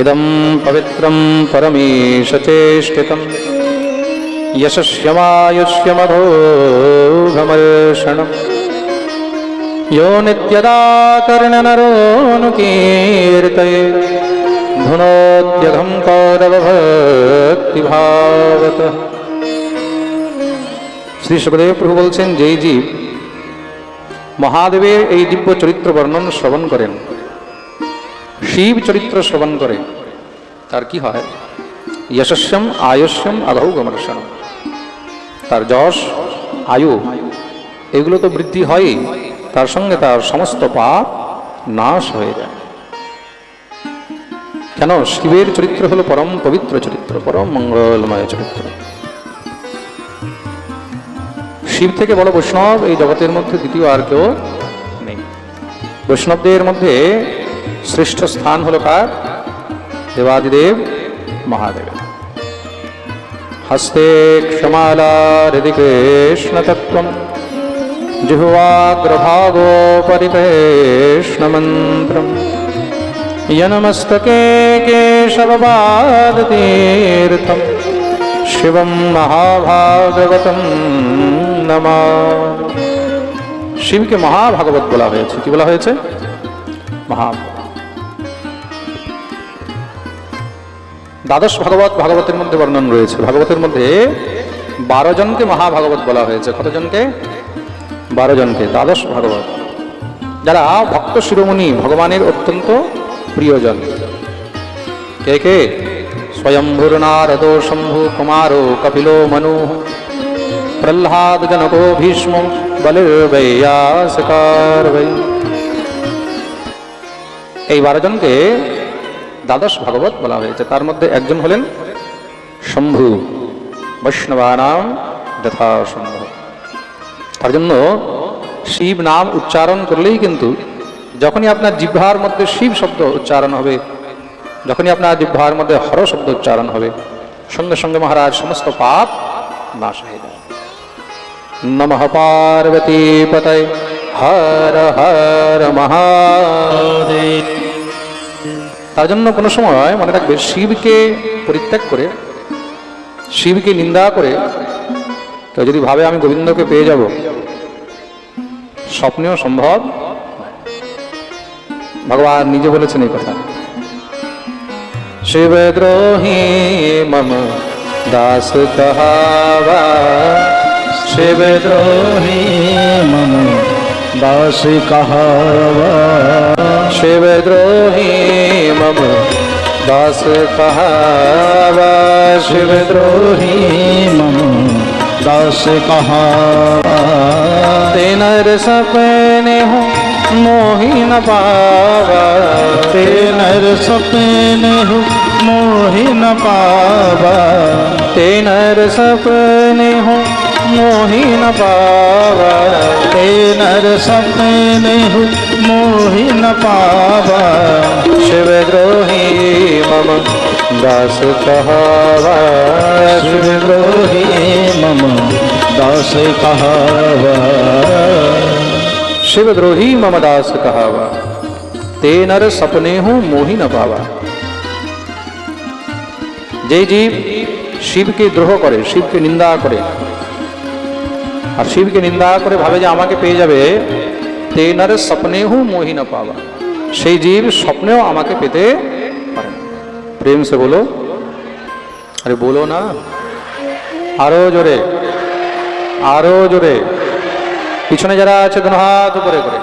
इदं पवित्रं परमेशचेष्टितं यशस्यमायुष्यमधोघमर्षणम् यो नित्यदा कर्णनरोऽनुकीर्तये धुनोत्यघं कौरवभक्तिभावतः শ্রী সুখদেব প্রভু বলছেন যেই জীব মহাদেবের এই দিব্য চরিত্র বর্ণন শ্রবণ করেন শিব চরিত্র শ্রবণ করে, তার কি হয়? যশস্যম আয়স্যম আধৌ গমর্ষণ তার যশ, আয়ু, এগুলো তো বৃদ্ধি হয়ই, তার সঙ্গে তার সমস্ত পাপ নাশ হয়ে যায়। কেন? শিবের চরিত্র হলো পরম পবিত্র চরিত্র, পরম মঙ্গলময় চরিত্র। শিব থেকে বড় বৈষ্ণব এই জগতের মধ্যে দ্বিতীয় আর কেউ নেই। বৈষ্ণবদের মধ্যে শ্রেষ্ঠ স্থান হল কার দেবাদিদেব মহাদেব হস্তে ক্ষমালা হৃদি কৃষ্ণ তত্ত্ব জিহ্বাগ্রভাগোপরি কৃষ্ণ মন্ত্রম यनमस्तके केशवपादतीर्थं शिवं মহাভাগবতম নমা শিবকে মহাভাগবত বলা হয়েছে কি বলা হয়েছে মহা দ্বাদশ ভাগবত ভাগবতের মধ্যে বর্ণন রয়েছে। ভাগবতের মধ্যে বারো জনকে মহাভাগবত বলা হয়েছে। কতজনকে বারো জনকে, দ্বাদশ ভাগবত। যারা ভক্ত শিরোমণি, ভগবানের অত্যন্ত প্রিয়জন। কে কে? স্বয়ম্ভুর্নারদ শম্ভু, কুমারো, কপিলো, মনু, প্রহ্লাদ, জনকো, ভীষ্ম বলির্বৈয়াসকার এই বারো জনকে দ্বাদশ ভাগবত বলা হয়েছে। তার মধ্যে একজন হলেন শম্ভু। বৈষ্ণবানাম যথা শম্ভু তার জন্য শিব নাম উচ্চারণ করলেই কিন্তু যখনই আপনার জিহ্বার মধ্যে শিব শব্দ উচ্চারণ হবে, যখনই আপনার জিহ্বার মধ্যে হর শব্দ উচ্চারণ হবে, সঙ্গে সঙ্গে মহারাজ সমস্ত পাপ নাশ হয়ে যায়। নমঃ পার্বতী পতয় হর হর মহাদেব তার জন্য কোনো সময় মনে রাখবে, শিবকে পরিত্যাগ করে, শিবকে নিন্দা করে তো যদি ভাবে আমি গোবিন্দকে পেয়ে যাব, স্বপ্নেও সম্ভব ভগবান নিজে বলেছেন এই কথা। শিবদ্রোহী মম দাস কহাবা শিবদ্রোহী মম দাস কহাবা। शिवद्रोही मम दास कहावा शिवद्रोही मम दास कहावा। तेनर सपने हो, मोही न पावा। ते नर सपने हो, मोहि न पावा। तेनर सपने हो, मोही न पावा। ते नर सपने हो मोहि न पावा शिवद्रोही मम दास कहावा शिवद्रोही मम दास कहावा शिवद्रोही मम दास कहावा ते नर सपने हो मोही न पावा যে জীব শিবকে দ্রোহ করে শিবকে নিন্দা করে আর শিবকে নিন্দা করে ভাবে যে আমাকে পেয়ে যাবে তে নর স্বপ্নে হু মোহি না পাওয়া। সেই জীব স্বপ্নেও আমাকে পেতে পারে প্রেম সে বলো, আরে বলো না। আরও জোরে আরও জোরে। পিছনে যারা আছে দুনো হাত উপরে করে।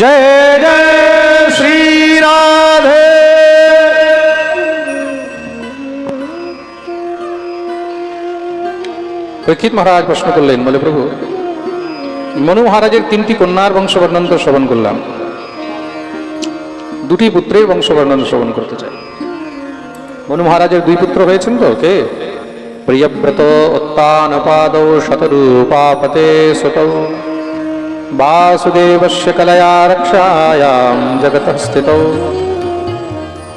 জয় জয় শ্রী রাধে। পরীক্ষিত মহারাজ প্রশ্ন করলেন, বলে প্রভু মনু মহারাজের তিনটি কন্যার বংশবর্ণন তো শ্রবণ করলাম। দুটি পুত্রের বংশবর্ণন শ্রবণ করতে চাই। মনু মহারাজের দুই পুত্র হয়েছেন তো? কে? প্রিয়ব্রত উত্তানপাদ শতরূপাপতে সুতৌ। বাসুদেবস্য কলয়া রক্ষায়াম জগত স্থিত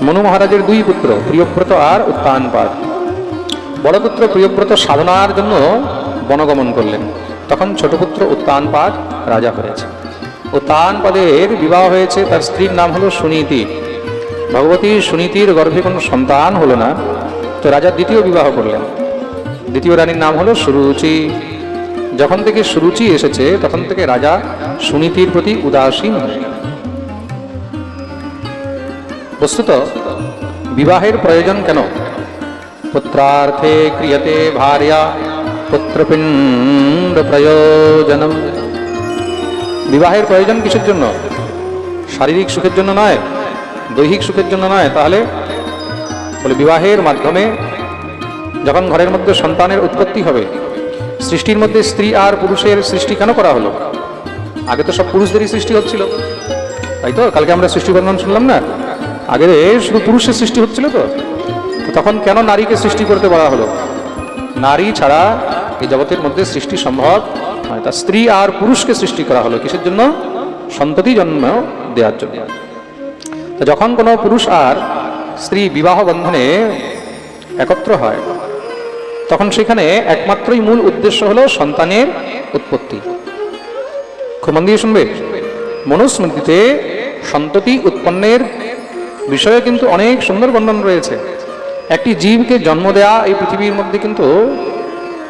মনু মহারাজের দুই পুত্র, প্রিয়ব্রত আর উত্তানপাদ বড় পুত্র প্রিয়ব্রত সাধনার জন্য বনগমন করলেন। তখন ছোট পুত্র উত্তানপাদ রাজা হয়েছে। উত্তানপাদের বিবাহ হয়েছে, তার স্ত্রীর নাম হলো সুনীতি। ভগবতী সুনীতির গর্ভে কোনো সন্তান হলো না, তো রাজা দ্বিতীয় বিবাহ করলেন। দ্বিতীয় রানীর নাম হলো সুরুচি। যখন থেকে সুরুচি এসেছে, তখন থেকে রাজা সুনীতির প্রতি উদাসীন হয়ে বস্তুত, বিবাহের প্রয়োজন কেন? পুত্রার্থে ক্রিয়তে ভার্যা। পুত্রপিণ্ড প্রয়োজনম বিবাহের প্রয়োজন কিসের জন্য? শারীরিক সুখের জন্য নয়, দৈহিক সুখের জন্য নয়। তাহলে বলে বিবাহের মাধ্যমে যখন ঘরের মধ্যে সন্তানের উৎপত্তি হবে, সৃষ্টির মধ্যে স্ত্রী আর পুরুষের সৃষ্টি কেন করা হলো? আগে তো সব পুরুষদেরই সৃষ্টি হচ্ছিল। তাই তো? কালকে আমরা সৃষ্টি বর্ণন শুনলাম না? আগে শুধু পুরুষের সৃষ্টি হচ্ছিল তো? তো তখন কেন নারীকে সৃষ্টি করতে বলা হলো? নারী ছাড়া এই জগতের মধ্যে সৃষ্টি সম্ভব হয় তা স্ত্রী আর পুরুষকে সৃষ্টি করা হলো কিসের জন্য? সন্ততি জন্ম দেওয়ার জন্য। যখন কোনো পুরুষ আর স্ত্রী বিবাহ বন্ধনে একত্র হয়, তখন সেখানে একমাত্রই মূল উদ্দেশ্য হলো সন্তানের উৎপত্তি। খুব মন দিয়ে শুনবে? মনুস্মৃতিতে সন্ততি উৎপন্নের বিষয়ে কিন্তু অনেক সুন্দর বর্ণন রয়েছে। একটি জীবকে জন্ম দেওয়া এই পৃথিবীর মধ্যে কিন্তু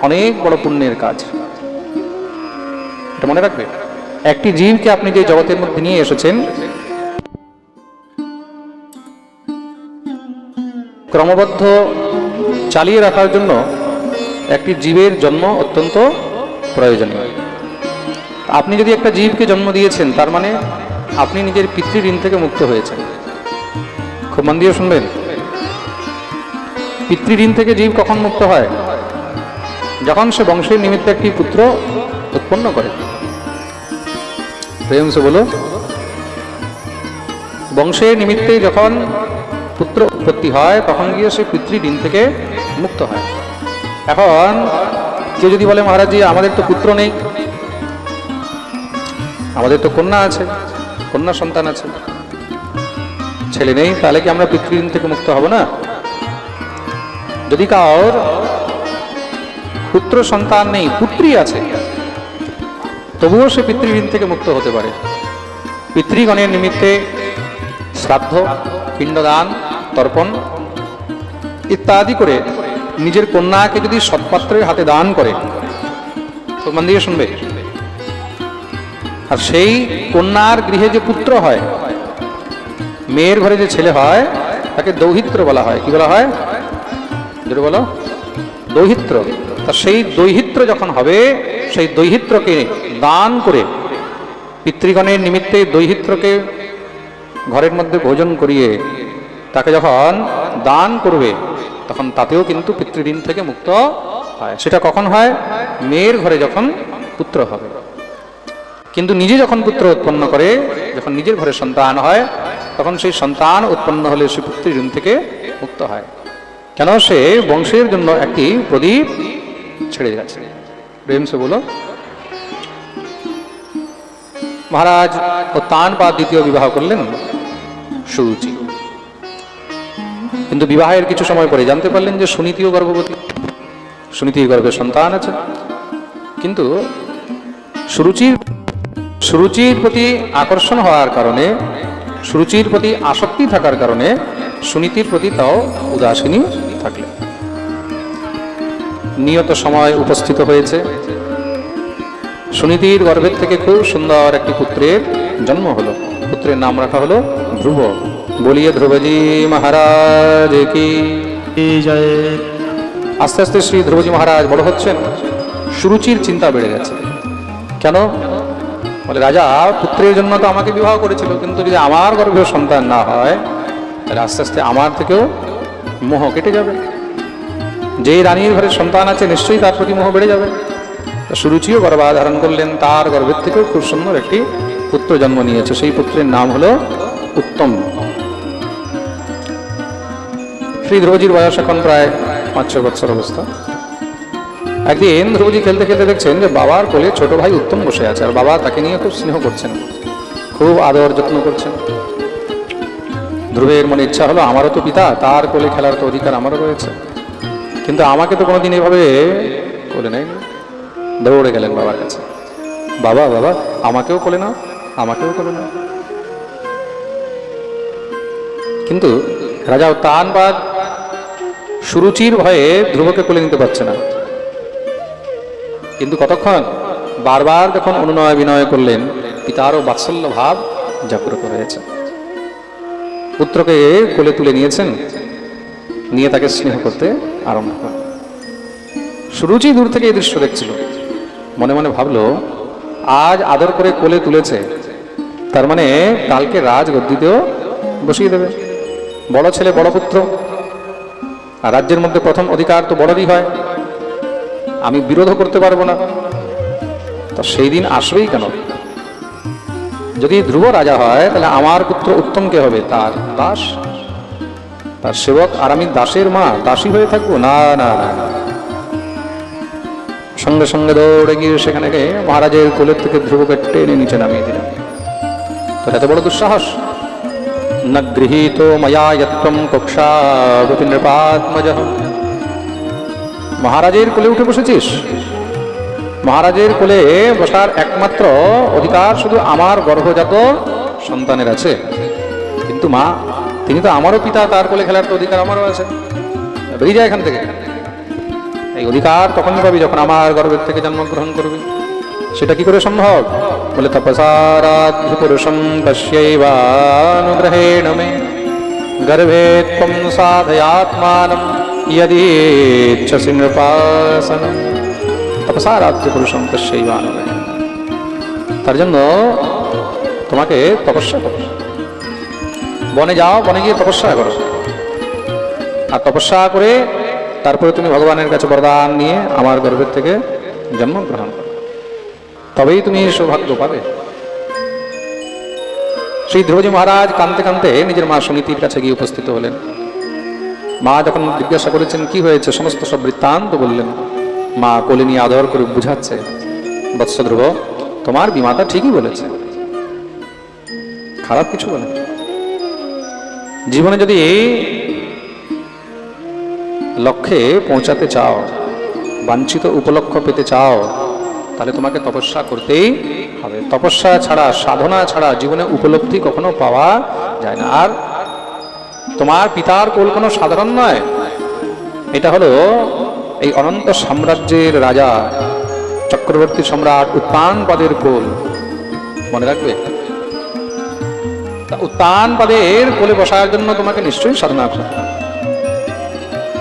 অনেক বড় পুণ্যের কাজ। এটা মনে রাখবে? একটি জীবকে আপনি যে জগতের মধ্যে নিয়ে এসেছেন, ক্রমবদ্ধ চালিয়ে রাখার জন্য একটি জীবের জন্ম অত্যন্ত প্রয়োজনীয়। আপনি যদি একটা জীবকে জন্ম দিয়েছেন, তার মানে আপনি নিজের পিতৃঋণ থেকে মুক্ত হয়েছেন। খুব মন দিয়ে শুনবেন। পিতৃঋণ থেকে জীব কখন মুক্ত হয়? যখন সে বংশের নিমিত্তে একটি পুত্র উৎপন্ন করে। প্রেম সে বলো বংশের নিমিত্তে যখন পুত্র উৎপত্তি হয়, তখন গিয়ে সে পিতৃঋণ থেকে মুক্ত হয়। এখন কেউ যদি বলে, মহারাজ জি, আমাদের তো পুত্র নেই। আমাদের তো কন্যা আছে, কন্যা সন্তান আছে। ছেলে নেই, তাহলে কি আমরা পিতৃঋণ থেকে মুক্ত হব না? যদি কার পুত্র, সন্তান নেই, পুত্রী আছে, তবুও সে পিতৃঋণ থেকে মুক্ত হতে পারে। পিতৃগণের নিমিত্তে শ্রাদ্ধ, পিণ্ডদান, তর্পণ ইত্যাদি করে নিজের কন্যাকে যদি সৎপাত্রের হাতে দান করে তো মন দিয়ে শুনবে। আর সেই কন্যার গৃহে যে পুত্র হয়, মেয়ের ঘরে যে ছেলে হয়, তাকে দৌহিত্র বলা হয়। কি বলা হয়? যেটা বলো? দৌহিত্র। তা সেই দৈহিত্র যখন হবে, সেই দৈহিত্রকে দান করে পিতৃগণের নিমিত্তে দৈহিত্রকে ঘরের মধ্যে ভোজন করিয়ে তাকে যখন দান করবে, তখন তাতেও কিন্তু পিতৃঋণ থেকে মুক্ত হয়। সেটা কখন হয়? মেয়ের ঘরে যখন পুত্র হবে। কিন্তু নিজে যখন পুত্র উৎপন্ন করে, যখন নিজের ঘরে সন্তান হয়, তখন সেই সন্তান উৎপন্ন হলে সে পিতৃঋণ থেকে মুক্ত হয়। কেন সে বংশের জন্য একটি প্রদীপ ছেড়ে গেছে প্রেম সে বলো মহারাজ, ও তান পা দ্বিতীয় বিবাহ করলেন সুরুচি। কিন্তু বিবাহের কিছু সময় পরে জানতে পারলেন যে সুনীতিও গর্ভবতী। সুনীতির গর্ভে সন্তান আছে। কিন্তু সুরুচির সুরুচির প্রতি আকর্ষণ হওয়ার কারণে, সুরুচির প্রতি আসক্তি থাকার কারণে সুনীতির প্রতি তাও উদাসীনী থাকলেন নিয়ত সময় উপস্থিত হয়েছে। সুনীতির গর্ভের থেকে খুব সুন্দর একটি পুত্রের জন্ম হলো। পুত্রের নাম রাখা হলো ধ্রুব। বলিয়ে ধ্রুবজি মহারাজ কি? আস্তে আস্তে শ্রী ধ্রুবজি মহারাজ বড় হচ্ছেন। সুরুচির চিন্তা বেড়ে গেছে। কেন? বলে, রাজা, পুত্রের জন্য তো আমাকে বিবাহ করেছিল, কিন্তু যদি আমার গর্ভে সন্তান না হয়, তাহলে আস্তে আস্তে আমার থেকেও মোহ কেটে যাবে। যেই রানীর ঘরে সন্তান আছে, নিশ্চয়ই তার প্রতি মোহ বেড়ে যাবে। সুরুচিও গর্ভাধারণ করলেন, তার গর্ভের থেকেও খুব সুন্দর একটি পুত্র জন্ম নিয়েছে। সেই পুত্রের নাম হলো উত্তম। শ্রী ধ্রুবজির বয়স এখন প্রায় পাঁচ ছ বছর অবস্থা। একদিন ধ্রুবজি খেলতে খেলতে দেখছেন যে বাবার কোলে ছোট ভাই উত্তম বসে আছে, আর বাবা তাকে নিয়ে খুব স্নেহ করছেন, খুব আদর যত্ন করছেন। ধ্রুবের মনে ইচ্ছা হলো, আমারও তো পিতা, তার কোলে খেলার তো অধিকার আমারও রয়েছে। কিন্তু আমাকে তো কোনোদিন এভাবে কোলে নেই দৌড়ে গেলেন বাবার কাছে। বাবা বাবা, আমাকেও কোলে নাও, আমাকেও কোলে নাও। কিন্তু রাজা উত্তানবাদ সুরুচির ভয়ে ধ্রুবকে কোলে নিতে পারছে না। কিন্তু কতক্ষণ বারবার যখন অনুনয় বিনয় করলেন, পিতারও বাৎসল্য ভাব জাগ্রত হয়েছে। পুত্রকে কোলে তুলে নিয়েছেন। নিয়ে তাকে স্নেহ করতে আরম্ভ করেন। সুরুচি দূর থেকে এই দৃশ্য দেখছিল। মনে মনে ভাবলো, আজ আদর করে কোলে তুলেছে। তার মানে কালকে রাজ গদ্দিতেও বসিয়ে দেবে। বড় ছেলে, বড় পুত্র। আর রাজ্যের মধ্যে প্রথম অধিকার তো বড়রই হয়। আমি বিরোধও করতে পারব না। তো সেই দিন আসবেই কেন? যদি ধ্রুব রাজা হয়, তাহলে আমার পুত্র উত্তম কে হবে? তার দাস। তার সেবক আর আমি দাসের মা, দাসী হয়ে থাকব? না না না। সঙ্গে সঙ্গে দৌড়ে গিয়ে সেখানে গিয়ে মহারাজের কোলের থেকে ধ্রুবকে টেনে নিচে নামিয়ে দিলেন তো এত বড় দুঃসাহস। ন গৃহীত ময়া যত্তম কক্ষাগতি নৃপাত্মজ মহারাজের কোলে উঠে বসেছিস? মহারাজের কোলে বসার একমাত্র অধিকার শুধু আমার গর্ভজাত সন্তানের আছে। কিন্তু মা, তিনি তো আমারও পিতা, তার কোলে খেলার তো অধিকার আমারও আছে। বেরিয়ে যায় এখান থেকে। এই অধিকার তখনই পাবি যখন আমার গর্ভের থেকে জন্মগ্রহণ করবি। সেটা কি করে সম্ভব? বলে তপসারাধ্য গর্ভে সাধয়াত্মানম ইয়দীচ্ছসি নৃপাসনম তপসারাধ্য পুরুষম পশ্যৈবানুগ্রহেণ তার জন্য তোমাকে তপস্যা করো। বনে যাও, বনে গিয়ে তপস্যা করো। আর তপস্যা করে তারপরে তুমি ভগবানের কাছে বরদান নিয়ে আমার গর্ভের থেকে জন্মগ্রহণ করো। তবেই তুমি সৌভাগ্য পাবে। সেই ধ্রুবজি মহারাজ কানতে কানতে নিজের মা সুনীতির কাছে গিয়ে উপস্থিত হলেন। মা যখন জিজ্ঞাসা করেছেন, কি হয়েছে? সমস্ত সব বৃত্তান্ত বললেন। মা কোলে নিয়ে আদর করে বুঝাচ্ছে, বৎস ধ্রুব, তোমার বিমাতা ঠিকই বলেছে। খারাপ কিছু বলে জীবনে যদি এই লক্ষ্যে পৌঁছাতে চাও, বাঞ্ছিত উপলক্ষ পেতে চাও, তাহলে তোমাকে তপস্যা করতেই হবে। তপস্যা ছাড়া, সাধনা ছাড়া জীবনে উপলব্ধি কখনো পাওয়া যায় না। আর তোমার পিতার কোল কোনো সাধারণ নয়। এটা হলো এই অনন্ত সাম্রাজ্যের রাজা চক্রবর্তী সম্রাট উত্তান পদের কোল। মনে রাখবে? তা উত্তানপাদের কোলে বসার জন্য তোমাকে নিশ্চয়ই সাধনা করতে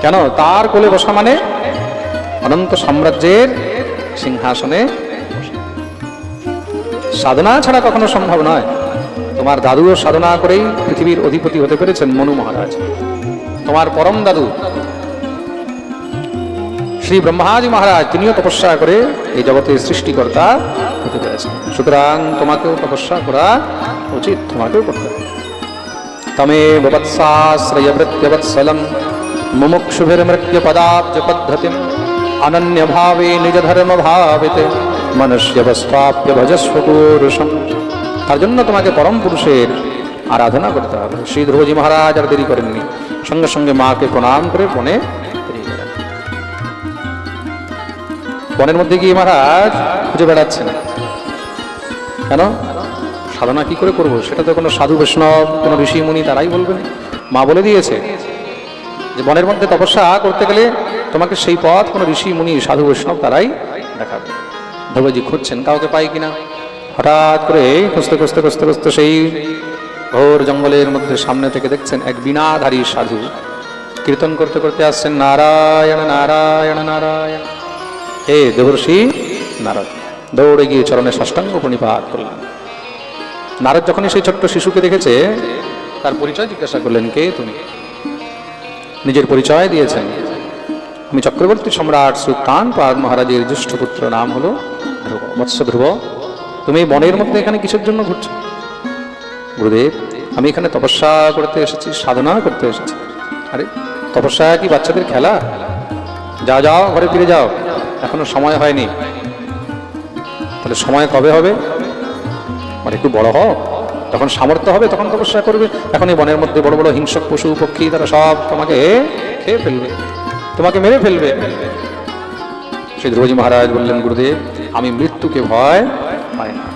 কেন? তার কোলে বসা মানে অনন্ত সাম্রাজ্যের সিংহাসনে সাধনা ছাড়া কখনো সম্ভব নয়। তোমার দাদুও সাধনা করেই পৃথিবীর অধিপতি হতে পেরেছেন মনু মহারাজ। তোমার পরম দাদু শ্রী ব্রহ্মাজি মহারাজ, তিনিও তপস্যা করে এই জগতের সৃষ্টিকর্তা হতে পেরেছেন। সুতরাং তোমাকেও তপস্যা করা উচিত, তোমাকেও করতে হবে। তমে বৎসাশ্রয়ভৃত্যবৎসলম মুমুক্ষুভির্মৃত্য পদাব্জ পদ্ধতিম অনন্য ভাবে নিজ ধর্ম ভাবিতে মনুষ্যবস্থাপ্য ভজস্ব পুরুষম। তার জন্য তোমাকে পরম পুরুষের আরাধনা করতে হবে। শ্রী ধ্রুবজি মহারাজ আর দেরি করেননি। সঙ্গে সঙ্গে মাকে প্রণাম করে বনে বনের মধ্যে গিয়ে মহারাজ খুঁজে বেড়াচ্ছেন। কেন? সাধনা কি করে করব? সেটা তো কোনো সাধু বৈষ্ণব, কোনো ঋষি মুনি তারাই বলবেন। মা বলে দিয়েছে যে, বনের মধ্যে তপস্যা করতে গেলে তোমাকে সেই পথ কোনো ঋষি মুনি সাধু বৈষ্ণব তারাই দেখাবে। ধ্রুবজি খুঁজছেন কাউকে পাই কিনা। হঠাৎ করে খুঁজতে খুঁজতে খুঁজতে খুঁজতে সেই ঘোর জঙ্গলের মধ্যে সামনে থেকে দেখছেন এক বিনাধারী সাধু। কীর্তন করতে করতে আসছেন, নারায়ণ নারায়ণ নারায়ণ। হে দেবর্ষি নারদ, দৌড়ে গিয়ে চরণে ষষ্ঠাঙ্গ প্রণিপাত করলেন নারদ যখনই সেই ছোট্ট শিশুকে দেখেছে, তার পরিচয় জিজ্ঞাসা করলেন, কে তুমি? নিজের পরিচয় দিয়েছেন। আমি চক্রবর্তী সম্রাট সুলতান পাদ মহারাজের জ্যেষ্ঠ পুত্র, নাম হলো ধ্রুব মৎস্য ধ্রুব তুমি বনের মধ্যে এখানে কিসের জন্য ঘুরছো? গুরুদেব, আমি এখানে তপস্যা করতে এসেছি, সাধনা করতে এসেছি। আরে, তপস্যা কি বাচ্চাদের খেলা? যা যাও, ঘরে ফিরে যাও। এখনও সময় হয়নি। তাহলে সময় কবে হবে? মানে একটু বড় হও। তখন সামর্থ্য হবে, তখন তপস্যা করবে। এখন এই বনের মধ্যে বড় বড় হিংসক, পশু, পক্ষী, তারা সব তোমাকে খেয়ে ফেলবে। তোমাকে মেরে ফেলবে। সেই ধ্রুবজি মহারাজ বললেন, গুরুদেব, আমি মৃত্যুকে ভয় পাই না।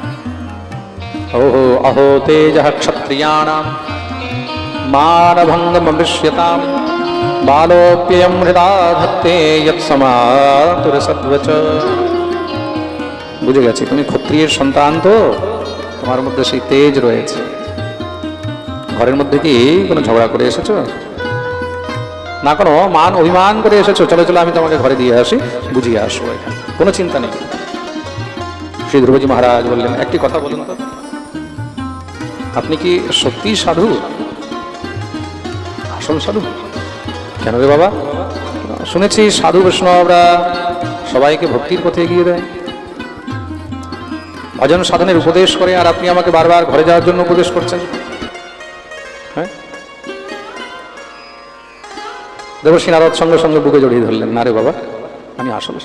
ওহো অহো তেজ ক্ষত্রিয়াণাম। মানভঙ্গমৃশ্যতাম বালোপ্যয়ম হৃদা ধত্তে যৎসমাতুর সদ্বচ বুঝে গেছি, তুমি ক্ষত্রিয়ের সন্তান তো, তোমার মধ্যে সেই তেজ রয়েছে। ঘরের মধ্যে কি কোনো ঝগড়া করে এসেছ? না কোনো মান অভিমান করে এসেছ? চলো চলো, আমি তোমাকে ঘরে দিয়ে আসি, বুঝিয়ে আসব এখানে। কোনো চিন্তা নেই। শ্রী ধ্রুবজি মহারাজ বললেন, একটি কথা বলুন তো। আপনি কি সত্যি সাধু? আসল সাধু? কেন রে বাবা? শুনেছি সাধু বৈষ্ণবরা সবাইকে ভক্তির পথে এগিয়ে দেয়। ভজন সাধনের উপদেশ করে আর আপনি আমাকে বারবার ঘরে যাওয়ার জন্য উপদেশ করছেন। হ্যাঁ? দেবশ্রী নারদ সঙ্গে সঙ্গে বুকে জড়িয়ে ধরলেন, না রে বাবা, আমি আসলে